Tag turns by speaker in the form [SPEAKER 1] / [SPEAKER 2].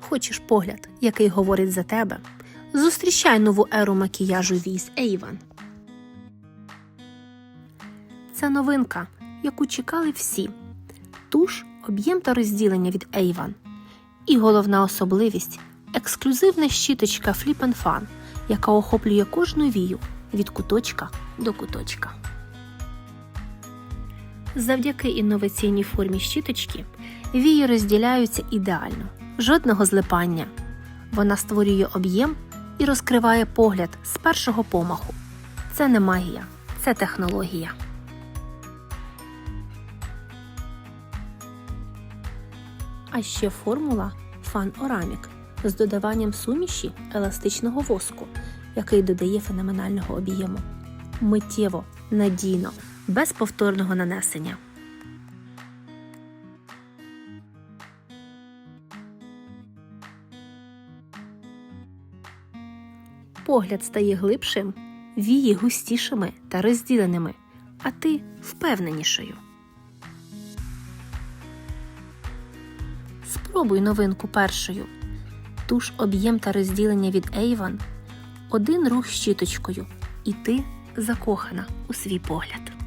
[SPEAKER 1] Хочеш погляд, який говорить за тебе? Зустрічай нову еру макіяжу Віз Avon. Це новинка, яку чекали всі. Туш, об'єм та розділення від Avon. І головна особливість ексклюзивна щіточка Flip and Fun, яка охоплює кожну вію від куточка до куточка. Завдяки інноваційній формі щіточки вії розділяються ідеально, жодного злипання. Вона створює об'єм і розкриває погляд з першого помаху. Це не магія, це технологія. А ще формула Fan Oramic з додаванням суміші еластичного воску, який додає феноменального об'єму. Миттєво, надійно, без повторного нанесення. Погляд стає глибшим, вії густішими та розділеними, а ти впевненішою. Спробуй новинку першою. Туш об'єм та розділення від Avon, один рух щіточкою, і ти закохана у свій погляд.